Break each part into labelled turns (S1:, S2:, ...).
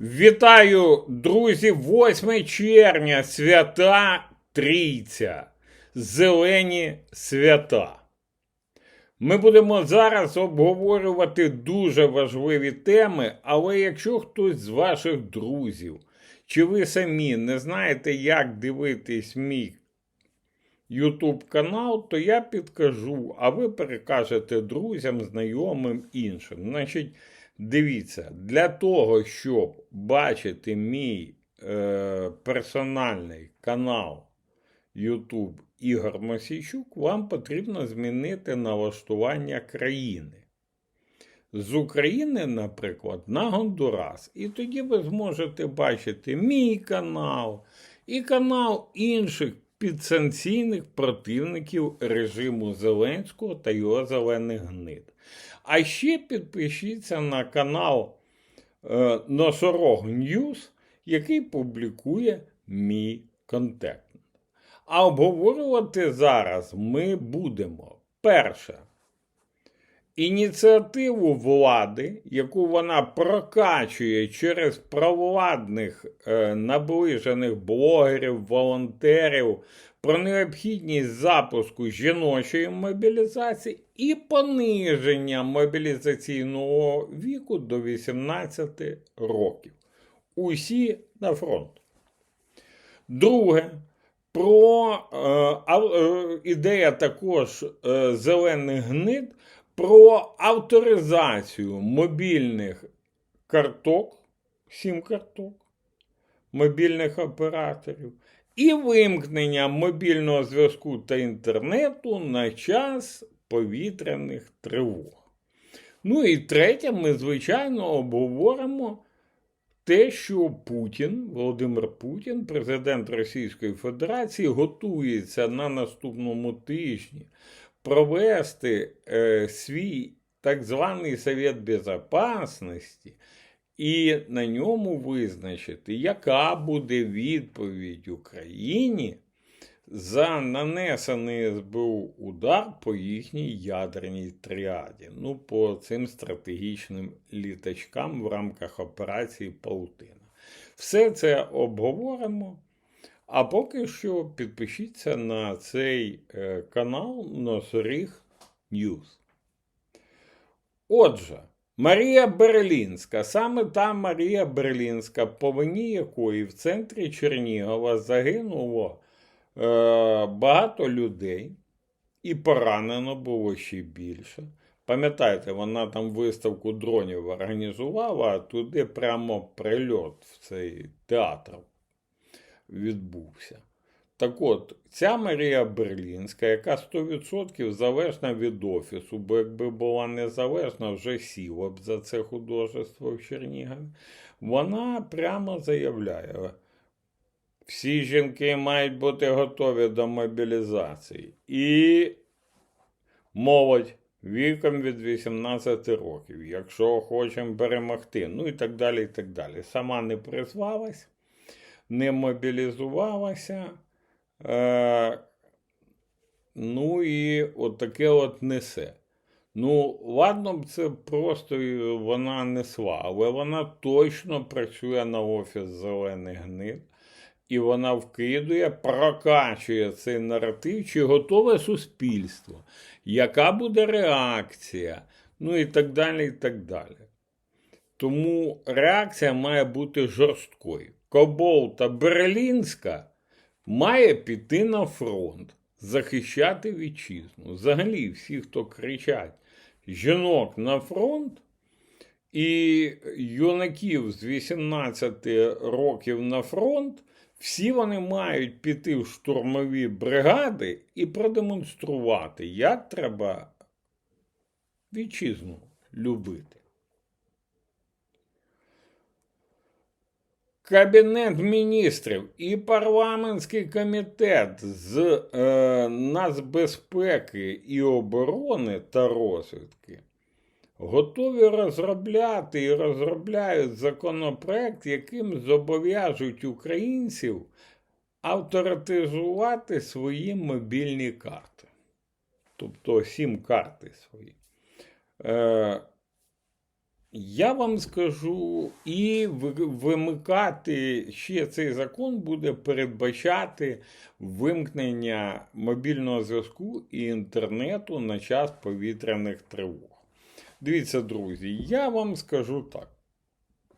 S1: Вітаю, друзі, 8 червня, свята Трійця, Зелені свята. Ми будемо зараз обговорювати дуже важливі теми, але якщо хтось з ваших друзів, чи ви самі не знаєте, як дивитись мій YouTube канал, то я підкажу, а ви перекажете друзям, знайомим іншим. Значить, дивіться, для того, щоб бачити мій е, персональний канал YouTube Ігор Мосійчук, вам потрібно змінити налаштування країни. З України, наприклад, на Гондурас. І тоді ви зможете бачити мій канал і канал інших підсанкційних противників режиму Зеленського та його зелених гнид. А ще підпишіться на канал е, Носорог Ньюс, який публікує мій контент. А обговорювати зараз ми будемо перше. Ініціативу влади, яку вона прокачує через провладних е, наближених блогерів, волонтерів про необхідність запуску жіночої мобілізації і пониження мобілізаційного віку до 18 років. Усі на фронт. Друге, про е, е, ідея також е, зелених гнид про авторизацію мобільних карток, сім карток мобільних операторів і вимкнення мобільного зв'язку та інтернету на час повітряних тривог. Ну і третє, ми, звичайно, обговоримо те, що Путін, Володимир Путін, президент Російської Федерації, готується на наступному тижні провести е, свій так званий Совет Безопасності і на ньому визначити, яка буде відповідь Україні за нанесений СБУ удар по їхній ядерній тріаді, ну, по цим стратегічним літачкам в рамках операції Паутина. Все це обговоримо. А поки що підпишіться на цей е, канал Носоріг Ньюс. Отже, Марія Берлінська, саме та Марія Берлінська, по вині якої в центрі Чернігова загинуло е, багато людей, і поранено було ще більше. Пам'ятаєте, вона там виставку дронів організувала, а туди прямо прильот в цей театр відбувся. Так от, ця Марія Берлінська, яка 100% залежна від офісу, бо якби була незалежна, вже сіла б за це художество в Чернігові, вона прямо заявляє, всі жінки мають бути готові до мобілізації. І молодь віком від 18 років, якщо хочемо перемогти, ну і так далі. і так далі. Сама не призвалась, не мобілізувалася. Е, ну і от таке от несе. Ну, ладно б це просто вона несла, але вона точно працює на офіс зелених гнид, і вона вкидує, прокачує цей наратив, чи готове суспільство, яка буде реакція, ну і так далі, і так далі. Тому реакція має бути жорсткою. Кобол та Берлінська має піти на фронт, захищати вітчизну. Взагалі, всі, хто кричать жінок на фронт, і юнаків з 18 років на фронт, всі вони мають піти в штурмові бригади і продемонструвати, як треба вітчизну любити. Кабінет міністрів і парламентський комітет з е, нацбезпеки і оборони та розвідки готові розробляти і розробляють законопроект, яким зобов'яжуть українців авторитизувати свої мобільні карти. Тобто сім карти свої. Е, Я вам скажу, і вимикати ще цей закон буде передбачати вимкнення мобільного зв'язку і інтернету на час повітряних тривог. Дивіться, друзі, я вам скажу так.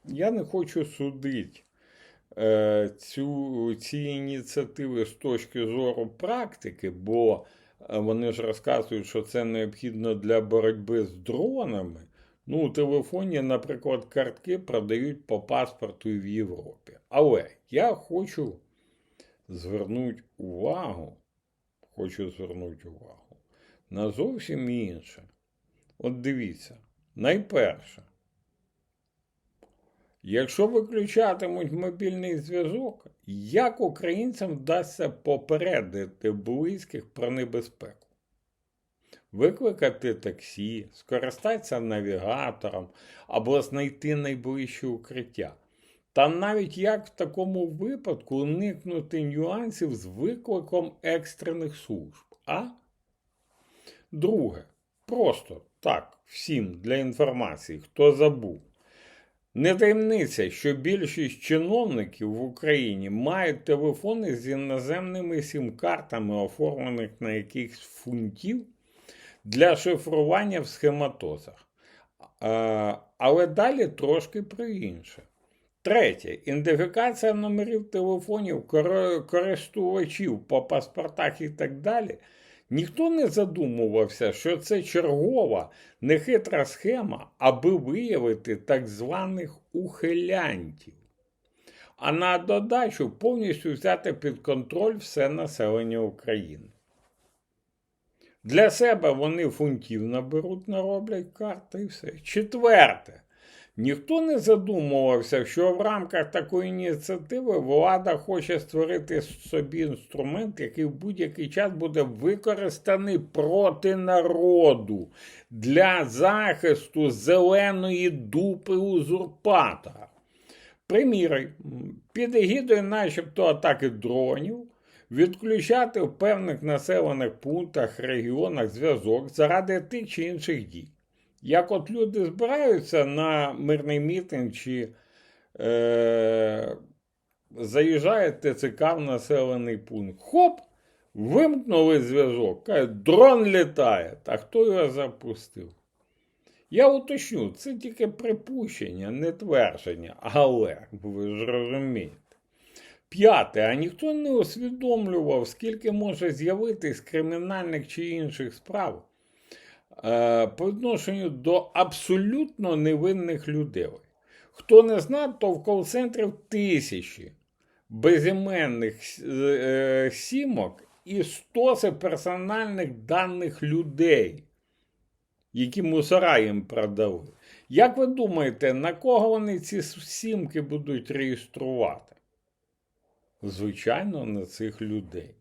S1: Я не хочу судити е, цю, ці ініціативи з точки зору практики, бо е, вони ж розказують, що це необхідно для боротьби з дронами. Ну, у телефоні, наприклад, картки продають по паспорту в Європі. Але я хочу звернути увагу, хочу звернути увагу на зовсім інше. От дивіться, найперше, якщо виключатимуть мобільний зв'язок, як українцям вдасться попередити близьких про небезпеку? Викликати таксі, скористатися навігатором або знайти найближче укриття. Та навіть як в такому випадку уникнути нюансів з викликом екстрених служб, а? Друге, просто так, всім для інформації, хто забув. Не таємниця, що більшість чиновників в Україні мають телефони з іноземними сім-картами, оформлених на якихось фунтів для шифрування в схематозах. Але далі трошки про інше. Третє. Ідентифікація номерів телефонів користувачів по паспортах і так далі. Ніхто не задумувався, що це чергова нехитра схема, аби виявити так званих ухилянтів. А на додачу повністю взяти під контроль все населення України. Для себе вони фунтів наберуть, нароблять карти і все. Четверте. Ніхто не задумувався, що в рамках такої ініціативи влада хоче створити собі інструмент, який в будь-який час буде використаний проти народу для захисту зеленої дупи узурпатора. Приміри, під егідою начебто атаки дронів, відключати в певних населених пунктах, регіонах зв'язок заради тих чи інших дій. Як от люди збираються на мирний мітинг чи е, заїжджає ТЦК в населений пункт. Хоп! Вимкнули зв'язок. Кажуть, дрон літає. А хто його запустив? Я уточню, це тільки припущення, не твердження, але ви ж розумієте. П'яте, а ніхто не усвідомлював, скільки може з'явитись кримінальних чи інших справ е, по відношенню до абсолютно невинних людей. Хто не знав, то в кол-центрів тисячі безіменних е, сімок і стоси персональних даних людей, які мусора їм продали. Як ви думаєте, на кого вони ці сімки будуть реєструвати? Звичайно, на цих людей.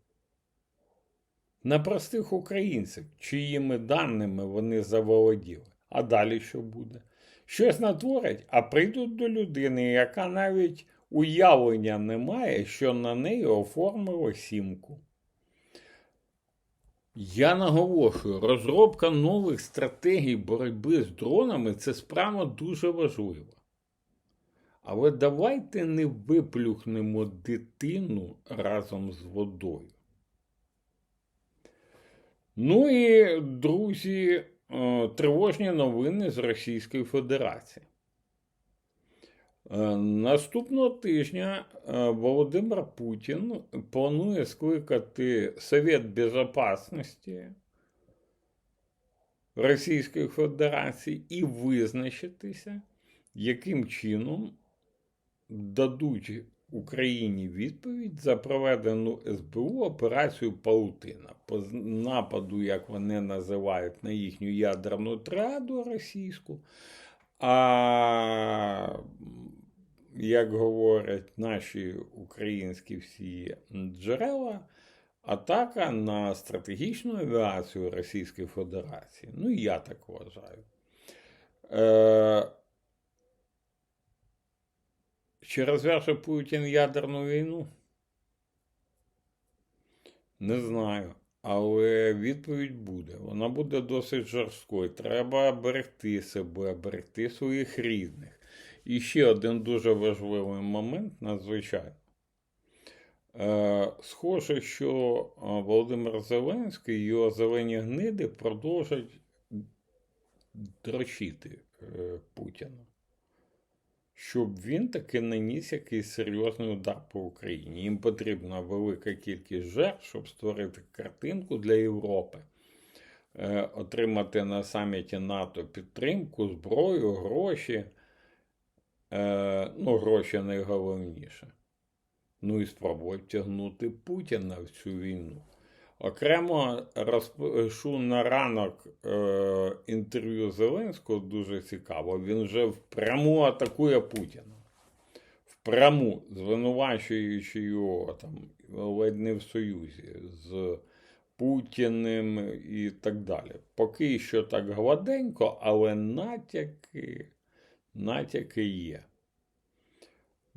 S1: На простих українців, чиїми даними вони заволоділи. А далі що буде? Щось натворять, а прийдуть до людини, яка навіть уявлення не має, що на неї оформили сімку. Я наголошую, розробка нових стратегій боротьби з дронами це справа дуже важлива. Але давайте не виплюхнемо дитину разом з водою. Ну і, друзі, е, тривожні новини з Російської Федерації. Е, Наступного тижня е, Володимир Путін планує скликати Совет Безопасності Російської Федерації і визначитися, яким чином дадуть Україні відповідь за проведену СБУ операцію Паутина по нападу, як вони називають, на їхню ядерну триаду російську. А як говорять наші українські всі джерела, атака на стратегічну авіацію Російської Федерації. Ну, я так вважаю. Е, чи розв'яже Путін ядерну війну? Не знаю. Але відповідь буде. Вона буде досить жорсткою. Треба берегти себе, берегти своїх рідних. І ще один дуже важливий момент надзвичайно. Е, схоже, що е, Володимир Зеленський і його зелені гниди продовжать дрочити е, Путіна. Щоб він таки наніс якийсь серйозний удар по Україні. Їм потрібна велика кількість жертв, щоб створити картинку для Європи, е, отримати на саміті НАТО підтримку, зброю, гроші. Е, ну, гроші найголовніше. Ну і спробувати втягнути Путіна в цю війну. Окремо розпишу на ранок е, інтерв'ю Зеленського дуже цікаво. Він вже впряму атакує Путіна. Впряму, звинувачуючи його там ледь не в союзі з Путіним і так далі. Поки що так гладенько, але натяки, натяки є.